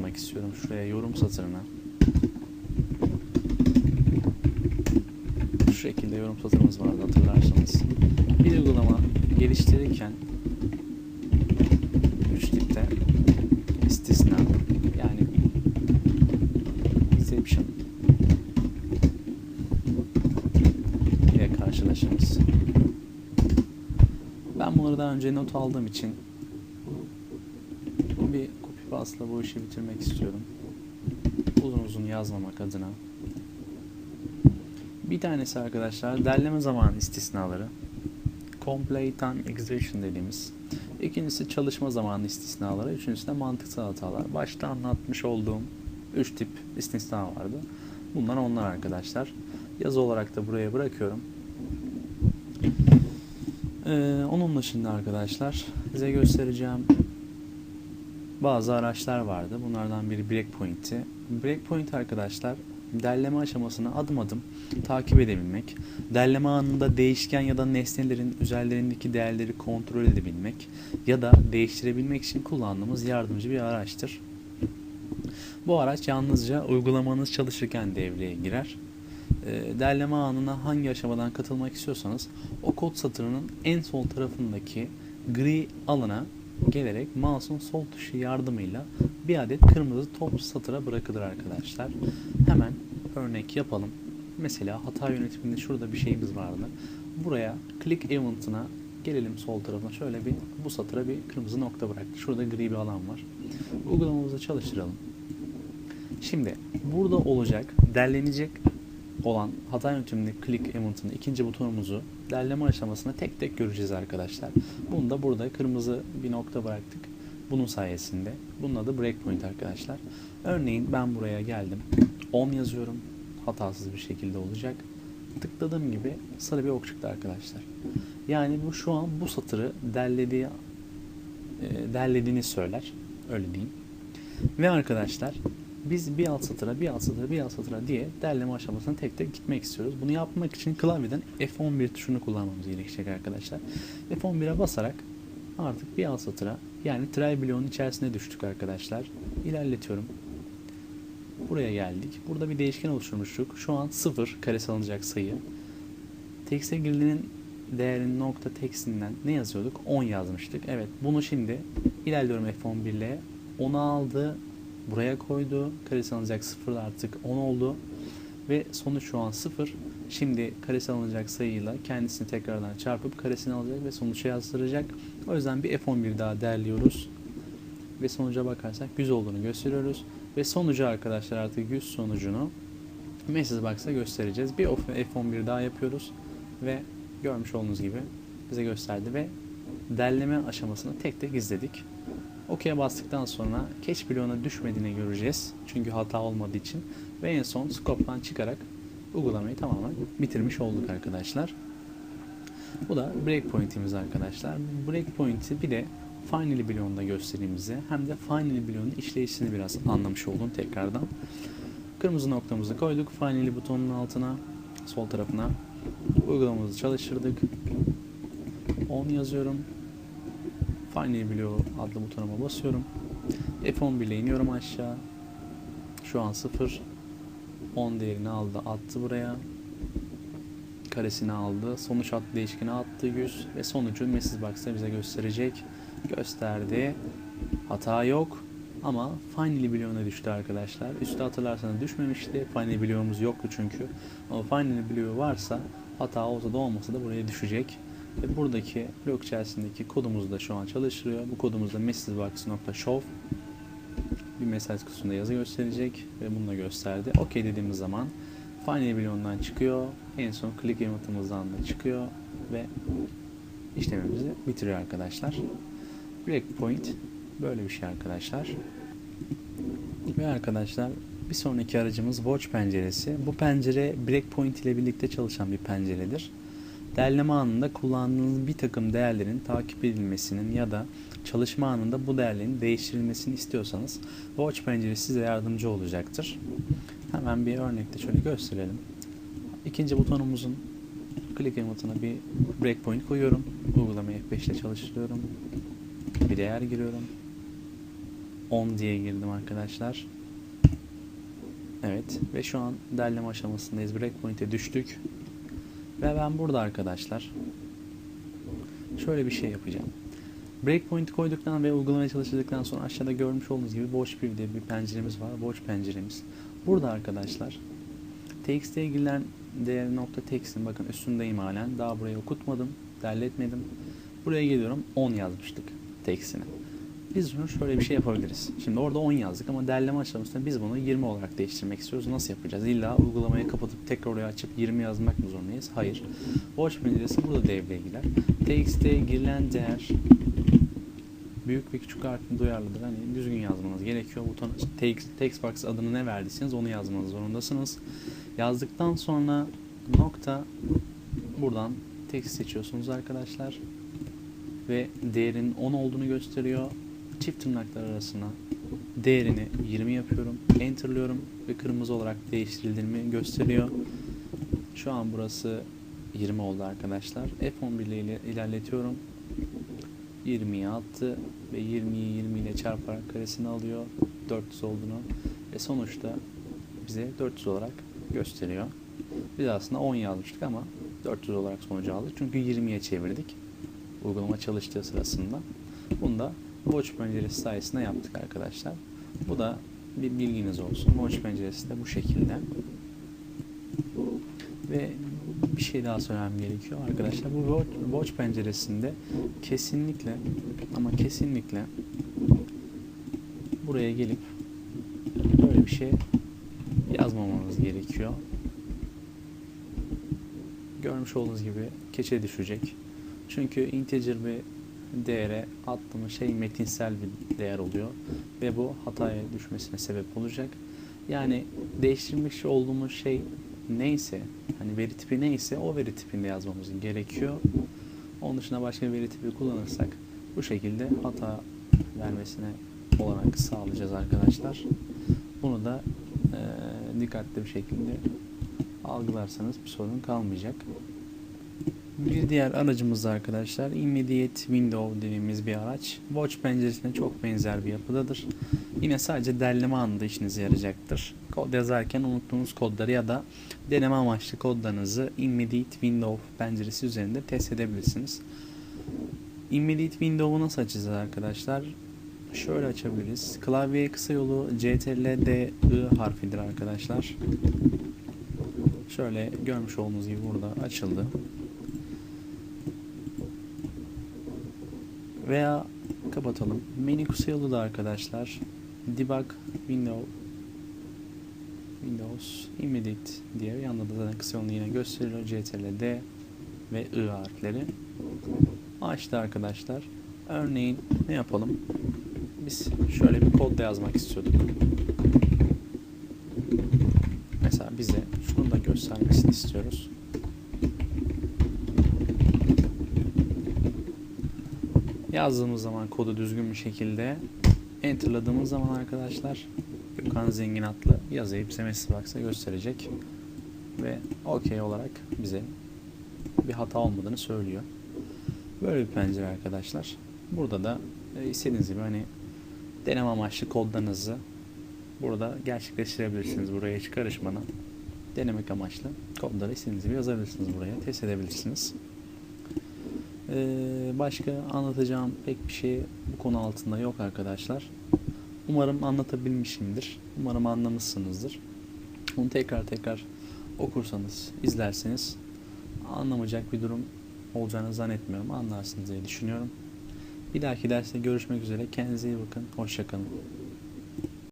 yazmak istiyorum şuraya yorum satırına. Şu şekilde yorum satırımız vardı hatırlarsanız. Bir uygulama geliştirirken üç tipte istisna yani exception ile karşılaşırız. Ben bunları daha önce not aldığım için paste'la bu işi bitirmek istiyorum. Uzun uzun yazmamak adına. Bir tanesi arkadaşlar derleme zamanı istisnaları. Complete time execution dediğimiz. İkincisi çalışma zamanı istisnaları. Üçüncüsü de mantıksal hatalar. Başta anlatmış olduğum üç tip istisna vardı. Bunlar onlar arkadaşlar. Yazı olarak da buraya bırakıyorum. Ee, onun dışında arkadaşlar size göstereceğim bazı araçlar vardı. Bunlardan biri Breakpoint'ti. Breakpoint arkadaşlar derleme aşamasını adım adım takip edebilmek, derleme anında değişken ya da nesnelerin üzerlerindeki değerleri kontrol edebilmek ya da değiştirebilmek için kullandığımız yardımcı bir araçtır. Bu araç yalnızca uygulamanız çalışırken devreye girer. E, derleme anına hangi aşamadan katılmak istiyorsanız o kod satırının en sol tarafındaki gri alana gelerek mouse'un sol tuşu yardımıyla bir adet kırmızı top satıra bırakılır arkadaşlar. Hemen örnek yapalım. Mesela hata yönetiminde şurada bir şeyimiz vardı. Buraya click event'ına gelelim sol tarafına şöyle bir bu satıra bir kırmızı nokta bıraktı. Şurada gri bir alan var. Uygulamamızı çalıştıralım. Şimdi burada olacak derlenecek olan hata yönetiminde click event'ın ikinci butonumuzu derleme aşamasında tek tek göreceğiz arkadaşlar. Bunu da burada kırmızı bir nokta bıraktık. Bunun sayesinde. Bunun adı breakpoint arkadaşlar. Örneğin ben buraya geldim. 10 yazıyorum. Hatasız bir şekilde olacak. Tıkladığım gibi sarı bir ok çıktı arkadaşlar. Yani bu şu an bu satırı derlediği e, derlediğini söyler. Öyle diyeyim. Ve arkadaşlar biz bir alt satıra, bir alt satıra, bir alt satıra diye derleme aşamasına tek tek gitmek istiyoruz. Bunu yapmak için klavyeden F11 tuşunu kullanmamız gerekecek arkadaşlar. F11'e basarak artık bir alt satıra yani try bloğun içerisine düştük arkadaşlar. İlerletiyorum. Buraya geldik. Burada bir değişken oluşturmuştuk. Şu an 0 karesi alınacak sayı. Text'e girilenin değerinin nokta textinden ne yazıyorduk? 10 yazmıştık. Evet bunu şimdi ilerliyorum F11 ile. 10'u aldı. Buraya koydu. Karesi alınacak 0 artık 10 oldu. Ve sonuç şu an 0. Şimdi karesi alınacak sayıyla kendisini tekrardan çarpıp karesini alacak ve sonuçta yazdıracak. O yüzden bir F11 daha derliyoruz. Ve sonuca bakarsak 100 olduğunu gösteriyoruz. Ve sonucu arkadaşlar artık 100 sonucunu Message Box'a göstereceğiz. Bir F11 daha yapıyoruz. Ve görmüş olduğunuz gibi bize gösterdi ve derleme aşamasını tek tek izledik. OK'ye bastıktan sonra cache bloğuna düşmediğini göreceğiz. Çünkü hata olmadığı için. Ve en son scope'dan çıkarak uygulamayı tamamen bitirmiş olduk arkadaşlar. Bu da breakpoint'imiz arkadaşlar. Breakpoint'i bir de Finally bloğunda göstereyim bize. Hem de Finally bloğunun işleyişini biraz anlamış oldum tekrardan. Kırmızı noktamızı koyduk. Finally butonunun altına, sol tarafına uygulamamızı çalıştırdık. 10 yazıyorum. Finally bloğu adlı butonuma basıyorum. F11 ile iniyorum aşağı. Şu an 0. 10 değerini aldı attı buraya. Karesini aldı. Sonuç attı değişkeni attı 100 ve sonucu Message Box'ta bize gösterecek. Gösterdi. Hata yok. Ama Finally bloğuna düştü arkadaşlar. Üstte hatırlarsanız düşmemişti. Finally bloğumuz yoktu çünkü. Ama Finally bloğu varsa hata olsa da olmasa da buraya düşecek. Ve buradaki blok içerisindeki kodumuzu da şu an çalıştırıyor. Bu kodumuzda messagebox.show bir mesaj kutusunda yazı gösterecek ve bunu da gösterdi. OK dediğimiz zaman Finally bloğundan çıkıyor. En son click event'ımızdan da çıkıyor ve işlemimizi bitiriyor arkadaşlar. Breakpoint böyle bir şey arkadaşlar. Ve arkadaşlar bir sonraki aracımız Watch penceresi. Bu pencere Breakpoint ile birlikte çalışan bir penceredir. Derleme anında kullandığınız bir takım değerlerin takip edilmesinin ya da çalışma anında bu değerlerin değiştirilmesini istiyorsanız Watch penceresi size yardımcı olacaktır. Hemen bir örnekte şöyle gösterelim. İkinci butonumuzun click event'ına bir breakpoint koyuyorum. Uygulamayı F5 ile çalıştırıyorum. Bir değer giriyorum. 10 diye girdim arkadaşlar. Evet ve şu an derleme aşamasındayız. Breakpoint'e düştük. Ve ben burada arkadaşlar şöyle bir şey yapacağım. Breakpoint koyduktan ve uygulamaya çalıştıktan sonra aşağıda görmüş olduğunuz gibi watch view diye bir penceremiz var. Watch penceremiz. Burada arkadaşlar txt'ye girilen değer nokta text'in bakın üstündeyim halen. Daha burayı okutmadım. Derletmedim. Buraya geliyorum 10 yazmıştık text'ine. Biz bunu şöyle bir şey yapabiliriz. Şimdi orada 10 yazdık ama derleme aşamasında biz bunu 20 olarak değiştirmek istiyoruz. Nasıl yapacağız? İlla uygulamayı kapatıp tekrar oraya açıp 20 yazmak mı zorundayız? Hayır. Watch penceresi burada devreye girer. TXT'ye girilen değer büyük ve küçük harfin duyarlıdır. Hani düzgün yazmanız gerekiyor. Buton text, text box adını ne verdiyseniz onu yazmanız zorundasınız. Yazdıktan sonra nokta buradan text seçiyorsunuz arkadaşlar. Ve değerin 10 olduğunu gösteriyor. Çift tırnaklar arasına değerini 20 yapıyorum. Enter'lıyorum ve kırmızı olarak değiştirildiğini gösteriyor. Şu an burası 20 oldu arkadaşlar. F11 ile ilerletiyorum. 20'ye attı ve 20'yi 20 ile çarparak karesini alıyor 400 olduğunu ve sonuçta bize 400 olarak gösteriyor. Biz aslında 10 yazmıştık ama 400 olarak sonucu aldık çünkü 20'ye çevirdik uygulama çalıştığı sırasında. Bunu da Watch penceresi sayesinde yaptık arkadaşlar. Bu da bir bilginiz olsun. Watch penceresi de bu şekilde. Ve bir şey daha söylemem gerekiyor arkadaşlar. Bu Watch penceresinde kesinlikle ama kesinlikle buraya gelip böyle bir şey yazmamamız gerekiyor. Görmüş olduğunuz gibi keçe düşecek. Çünkü integer bir değere attığımız şey metinsel bir değer oluyor ve bu hataya düşmesine sebep olacak. Yani değiştirmiş olduğumuz şey neyse, hani veri tipi neyse o veri tipinde yazmamız gerekiyor. Onun dışında başka bir veri tipi kullanırsak bu şekilde hata vermesine olanak sağlayacağız arkadaşlar. Bunu da e, dikkatli bir şekilde algılarsanız bir sorun kalmayacak. Bir diğer aracımız da arkadaşlar Immediate Window dediğimiz bir araç. Watch penceresine çok benzer bir yapıdadır. Yine sadece derleme anında işinize yarayacaktır. Kod yazarken unuttuğunuz kodları ya da deneme amaçlı kodlarınızı Immediate Window penceresi üzerinde test edebilirsiniz. Immediate Window'u nasıl açacağız arkadaşlar? Şöyle açabiliriz. Klavyeye kısa yolu CTRL D I harfidir arkadaşlar. Şöyle görmüş olduğunuz gibi burada açıldı. Veya kapatalım. Menü kısa yolu da arkadaşlar. Debug Window Windows Immediate diye yanında da zaten kısa yolunu yine gösteriyor. CTRL D ve I harfleri. Açtı arkadaşlar. Örneğin ne yapalım? Biz şöyle bir kod da yazmak istiyorduk. Mesela bize şunu da göstermesini istiyoruz. Yazdığımız zaman kodu düzgün bir şekilde enterladığımız zaman arkadaşlar Gökhan Zengin adlı yazıyı bize Box'a gösterecek ve OK olarak bize bir hata olmadığını söylüyor. Böyle bir pencere arkadaşlar. Burada da e, istediğiniz gibi hani deneme amaçlı kodlarınızı burada gerçekleştirebilirsiniz. Buraya hiç karışmadan denemek amaçlı kodları istediğiniz gibi yazabilirsiniz buraya. Test edebilirsiniz. Ee, başka anlatacağım pek bir şey bu konu altında yok arkadaşlar. Umarım anlatabilmişimdir. Umarım anlamışsınızdır. Onu tekrar tekrar okursanız, izlerseniz anlamayacak bir durum olacağını zannetmiyorum. Anlarsınız diye düşünüyorum. Bir dahaki derste görüşmek üzere. Kendinize iyi bakın. Hoşçakalın.